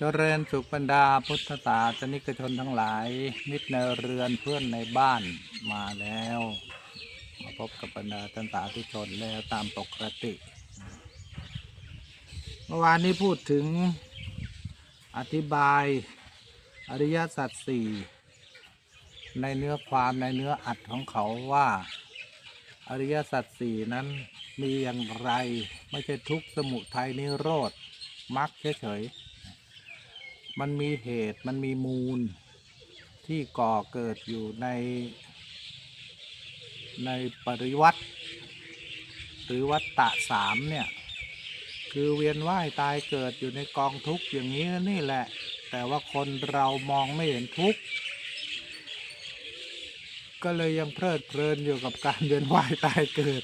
เจริญสุขบรรดาพุทธศาสนิกชนทั้งหลาย มิตรในเรือนเพื่อนในบ้านมาแล้ว มาพบกับบรรดาท่านสาธุชนแล้วตามปกติเมื่อวานนี้พูดถึงอธิบายอริยสัจสี่ในเนื้อความในเนื้ออัดของเขาว่า อริยสัจสี่นั้นมีอย่างไร ไม่ใช่ทุกสมุทัยนิโรธมรรคเฉยๆ มันมีเหตุมันมีมูลที่ก่อเกิดอยู่ในในปริวัติหรือวัตตะสามเนี่ย คือเวียนว่ายตายเกิดอยู่ในกองทุกข์อย่างนี้นี่แหละ แต่ว่าคนเรามองไม่เห็นทุกข์ก็เลยยังเพลิดเพลินอยู่กับการเวียนว่ายตายเกิด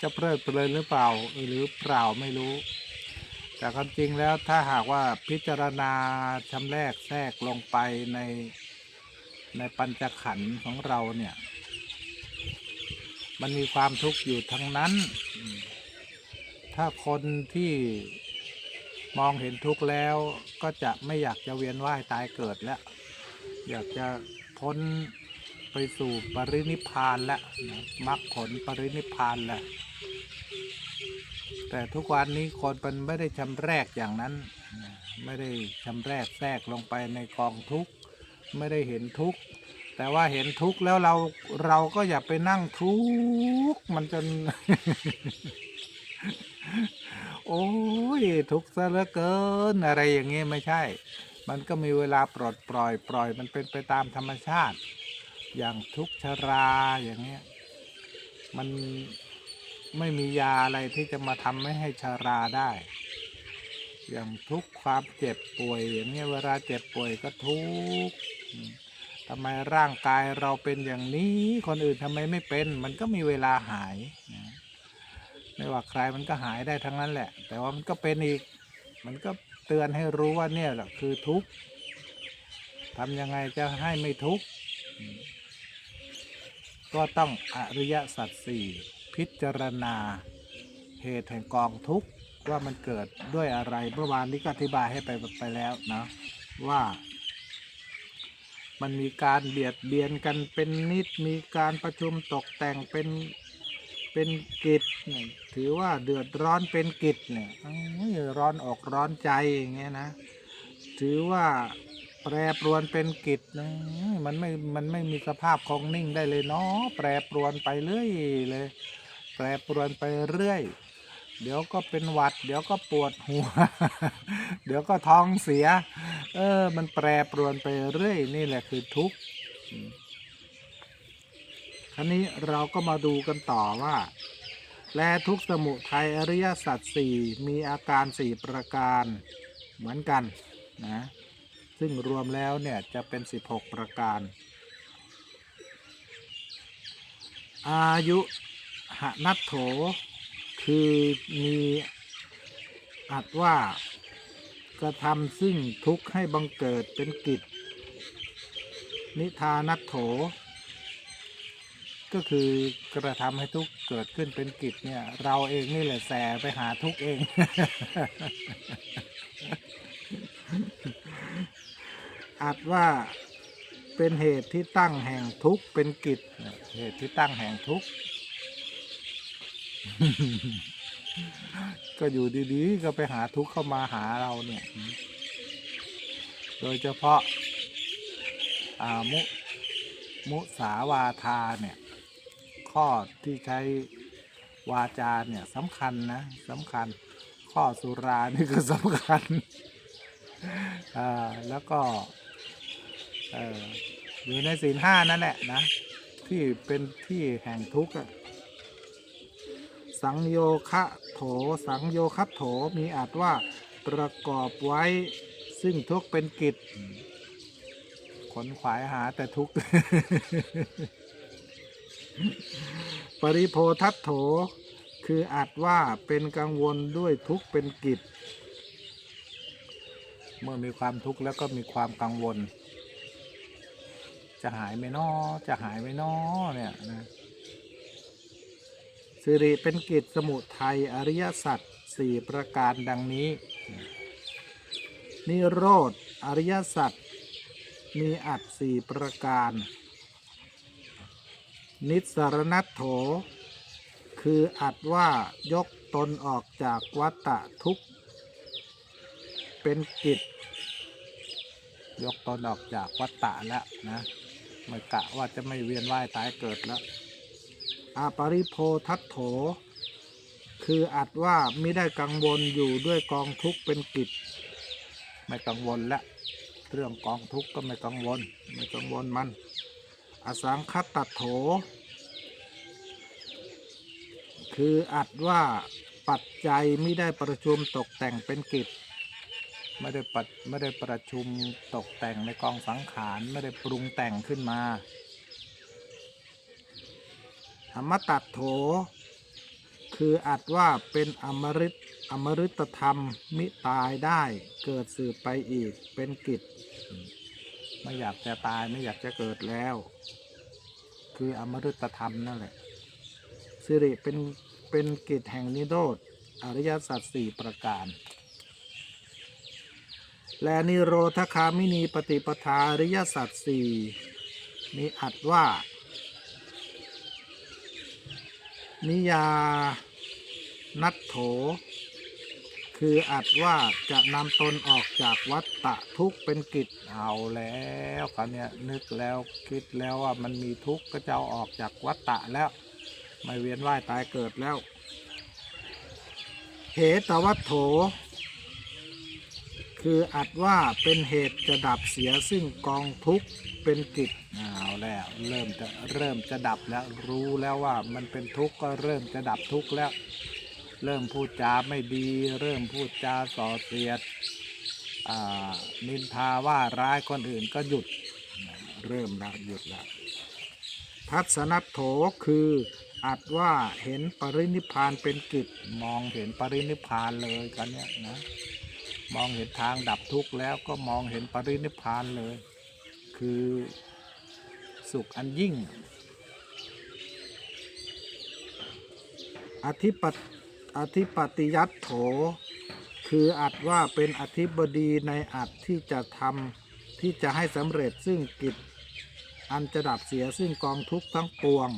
จะเพลิดเพลินหรือเปล่าหรือเปล่าไม่รู้ แต่ความจริงแล้วถ้าหากว่าพิจารณาชำแรกแทรกลงไปในในปัญจขันธ์ของเราเนี่ย มันมีความทุกข์อยู่ทั้งนั้น ถ้าคนที่มองเห็นทุกข์แล้วก็จะไม่อยากจะเวียนว่ายตายเกิดแล้ว อยากจะพ้นไปสู่ปรินิพพานแล้วมรรคผลปรินิพพานแล้ว แต่ทุกวันนี้คนมันไม่ได้ชำแรกอย่างนั้น ไม่ได้ชำแรกแทรกลงไปในกองทุกข์ไม่ได้เห็นทุกข์แต่ว่าเห็นทุกข์แล้วเราเราก็อย่าไปนั่งทุกข์มันจน โอ้ยทุกข์ซะเหลือเกินอะไรอย่างงี้ไม่ใช่ มันก็มีเวลาปลดปล่อยปล่อย มันเป็นไปตามธรรมชาติ อย่างทุกข์ชราอย่างเงี้ย มัน ไม่มียาอะไรที่จะมาทำให้ให้ชาราได้ อย่างทุกความเจ็บป่วยอย่างเงี้ยเวลาเจ็บป่วยก็ทุกทำไมร่างกายเราเป็นอย่างนี้ คนอื่นทำไมไม่เป็น มันก็มีเวลาหายนะไม่ว่าใครมันก็หายได้ทั้งนั้นแหละ แต่ว่ามันก็เป็นอีก มันก็เตือนให้รู้ว่าเนี่ยแหละคือทุกข์ทำยังไงจะให้ไม่ทุกข์ก็ต้องอริยสัจสี่ พิจารณาเหตุแห่งกองทุกข์ว่ามันเกิดด้วยอะไรเมื่อวานนี้ก็อธิบายให้ไปไปแล้วนะว่า มันมีการเบียดเบียนกันเป็นนิดมีการประชุมตกแต่งเป็นเป็นกิจเนี่ยถือว่าเดือดร้อนเป็นกิจเนี่ยร้อนอกร้อนใจอย่างเงี้ยนะ ถือว่าแปรปรวนเป็นกิจนะมันไม่ มันไม่มีสภาพคงนิ่งได้เลยเนาะแปรปรวนไปเรื่อยเลย แปรปรวนไปเรื่อย เดี๋ยวก็เป็นหวัด เดี๋ยวก็ปวดหัว เดี๋ยวก็ท้องเสีย เออ มันแปรปรวนไปเรื่อย นี่แหละคือทุกข์คราวนี้เราก็มาดูกันต่อว่า แลทุกสมุทัยอริยสัจสี่มีอาการสี่ประการเหมือนกันนะซึ่งรวมแล้วเนี่ยจะเป็น 16 ประการ อายุ หนัตโถ คือมีอัดว่ากระทำซึ่งทุกข์ให้บังเกิดเป็นกิจ นิทานัตโถ ก็คือกระทำให้ทุกข์เกิดขึ้นเป็นกิจเนี่ย เราเองนี่แหละแสไปหาทุกข์เองอาจว่าเป็นเหตุที่ตั้งแห่งทุกข์เป็นกิจ เหตุที่ตั้งแห่งทุกข์ ก็อยู่ดีๆ ก็ไปหาทุกข์เข้ามาหาเราเนี่ย โดยเฉพาะอามุมุสาวาทาเนี่ย ข้อที่ใช้วาจาเนี่ยสำคัญนะสำคัญ ข้อสุรานี่ก็สำคัญอ่าแล้วก็เอออยู่ในศีลห้านั่นแหละนะ ที่เป็นที่แห่งทุกข์ สังโยคะโถ สังโยคัตโถมีอาจว่าประกอบไว้ ซึ่งทุกเป็นกิจขนขวายหาแต่ทุกปริโพทัตโถ คืออาจว่าเป็นกังวลด้วยทุกเป็นกิจ เมื่อมีความทุกข์แล้วก็มีความกังวล จะหายไหมนอจะหายไหมนอเนี่ยนะ สิริเป็นกิจสมุทัยอริยสัจสี่ประการดังนี้ นิโรธ อริยสัจมีอัดสี่ประการ นิสรณัตโถ คืออัดว่ายกตนออกจากวัฏฏะทุกเป็นกิจ ยกตนออกจากวัฏฏะแล้วนะไม่กะว่าจะไม่เวียนว่ายตายเกิดแล้ว อาปริโพทัตโถ คืออัดว่าไม่ได้กังวลอยู่ด้วยกองทุกข์เป็นกิจ ไม่กังวลละเรื่องกองทุกข์ก็ไม่กังวล ไม่กังวลมันอสังคัตตโถ คืออัดว่าปัจจัยไม่ได้ประชุมตกแต่งเป็นกิจไม่ได้ปัดไม่ได้ประชุมตกแต่งในกองสังขาร ไม่ได้ปรุงแต่งขึ้นมา อมตัดโถ คืออัดว่าเป็นอมฤตอมฤตธรรมมิตายได้เกิดสืบไปอีกเป็นกิจ ไม่อยากจะตายไม่อยากจะเกิดแล้ว คืออมฤตธรรมนั่นแหละสิริเป็นเป็นกิจแห่งนิโรธอริยสัจสี่ประการ และนิโรธคามินีปฏิปทาอริยสัจสี่มีอัดว่า นิยานัตโถ คืออัดว่าจะนำตนออกจากวัฏฏะทุกเป็นกิจเอาแล้วคราวเนี้ยนึกแล้วคิดแล้วว่ามันมีทุกข์ก็จะเอาออกจากวัฏฏะแล้ว ไม่เวียนว่ายตายเกิดแล้วเหตวัตโถ คืออัดว่าเป็นเหตุจะดับเสียซึ่งกองทุกข์เป็นกิจเอา แล้ว เริ่มจะเริ่มจะดับแล้วรู้แล้วว่ามันเป็นทุกข์ก็เริ่มจะดับทุกข์แล้ว เริ่มพูดจาไม่ดี เริ่มพูดจาส่อเสียดนินทาว่าร้ายคนอื่นก็หยุดเริ่มละหยุดละทัศนัตโถคืออัดว่าเห็นปรินิพานเป็นกิจมองเห็นปรินิพานเลยกันเนี่ยนะมองเห็นทางดับทุกข์แล้วก็มองเห็นปรินิพพานเลย คือ สุขอันยิ่ง อธิปอธิปติยัตโถ คืออัดว่าเป็นอธิบดีในอัดที่จะทำที่จะให้สำเร็จซึ่งกิจ อันจะดับเสียซึ่งกองทุกข์ทั้งปวง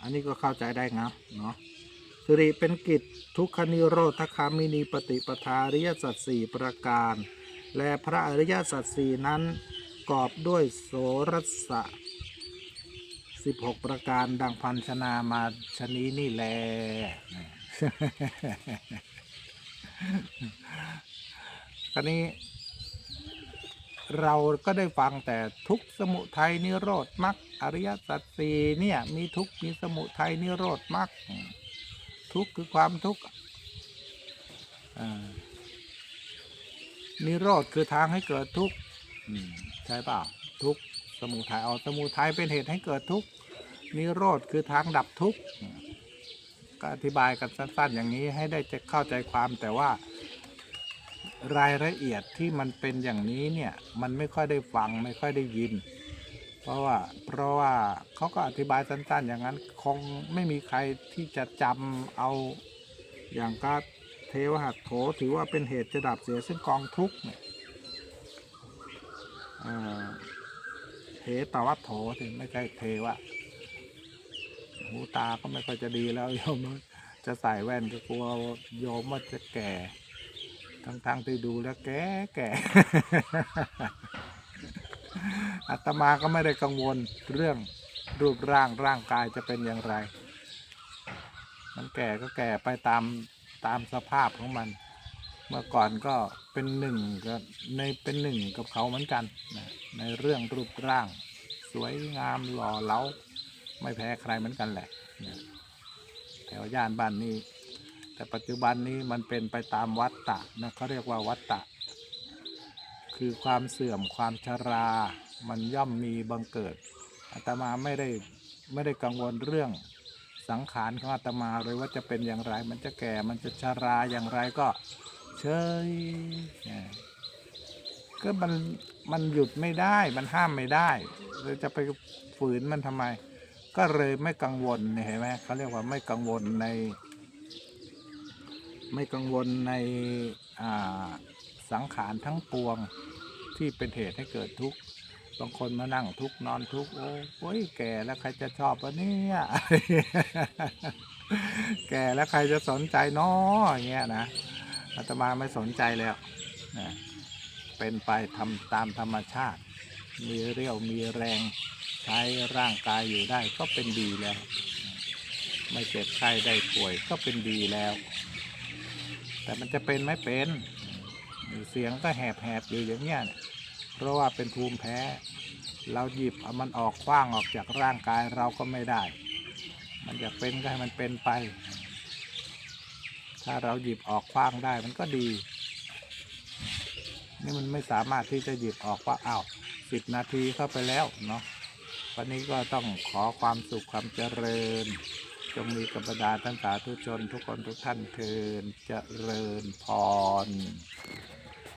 อันนี้ก็เข้าใจได้นะเนาะ สิริเป็นกิจทุกขนิโรธคามินีปฏิปทาอริยสัจสี่ประการ และพระอริยสัจสี่นั้นกอบด้วยโสรสะ16 ประการดังพันชนามาชนีนี่แลคราวนี้ เราก็ได้ฟังแต่ทุกขสมุทัยนิโรธมรรคอริยสัจสี่เนี่ย มีทุกขมีสมุทัยนิโรธมรรค ทุกข์คือความทุกข์นิโรธคือทางให้เกิดทุกข์ใช่ป่าทุกข์สมุทัยเอาสมุทัยเป็นเหตุให้เกิดทุกข์นิโรธคือทางดับทุกข์ก็อธิบายกันสั้น ๆ อย่างนี้ให้ได้จะเข้าใจความแต่ว่ารายละเอียดที่มันเป็นอย่างนี้เนี่ย มันไม่ค่อยได้ฟังไม่ค่อยได้ยิน เพราะว่าเพราะว่าเขาก็อธิบายสั้น ๆ อย่างนั้นคงไม่มีใครที่จะจำเอาอย่างก็เทวหัตโถถือว่าเป็นเหตุจะดับเสียซึ่งกองทุกข์เนี่ยเอ่อเทตวัตโถถึงไม่ใช่เทวะหูตาก็ไม่ค่อยจะดีแล้วโยมจะใส่แว่นก็กลัวโยมว่าจะแก่ ทั้งๆที่ดูแล้วแก่แก่ อาตมาก็ไม่ได้กังวลเรื่องรูปร่างร่างกายจะเป็นอย่างไร มันแก่ก็แก่ไปตามตามสภาพของมัน เมื่อก่อนก็เป็นหนึ่งกับในเป็นหนึ่งกับเขาเหมือนกันนะในเรื่องรูปร่าง สวยงามหล่อเหลาไม่แพ้ใครเหมือนกันแหละนะแถวย่านบ้านนี้ แต่ปัจจุบันนี้มันเป็นไปตามวัฏฏะนะเขาเรียกว่าวัฏฏะ คือความเสื่อมความชรา มันย่อมมีบังเกิดอาตมาไม่ได้ไม่ได้กังวลเรื่องสังขารของอาตมาเลยว่าจะเป็นอย่างไร มันจะแก่มันจะชราอย่างไรก็เฉยนะก็มันมันหยุดไม่ได้มันห้ามไม่ได้เราจะไปฝืนมันทำไม ก็เลยไม่กังวลเห็นไหมเขาเรียกว่าไม่กังวลใน ไม่กังวลในอ่า สังขารทั้งปวงที่เป็นเหตุให้เกิดทุกข์บางคนมานั่งทุกข์นอนทุกข์โอ้ยแก่แล้วใครจะชอบวะเนี่ยแก่แล้วใครจะสนใจน้ออย่างเงี้ยนะอาตมาไม่สนใจแล้วนะเป็นไปทำตามธรรมชาติ มีเรี่ยวมีแรงใช้ร่างกายอยู่ได้ก็เป็นดีแล้ว ไม่เจ็บไข้ได้ป่วยก็เป็นดีแล้ว แต่มันจะเป็นไม่เป็น เสียงก็แหบๆอยู่อย่างเงี้ยเนี่ยเพราะว่าเป็นภูมิแพ้ เราหยิบเอามันออกคว้างออกจากร่างกายเราก็ไม่ได้ มันจะเป็นก็ให้มันเป็นไป ถ้าเราหยิบออกคว้างได้มันก็ดี นี่มันไม่สามารถที่จะหยิบออกว่าอ้าวสิบนาทีเข้าไปแล้วเนาะวันนี้ก็ต้องขอความสุขความเจริญ จงมีกับบรรดาท่านสาธุชน ทุกคนทุกท่านเทินเจริญพร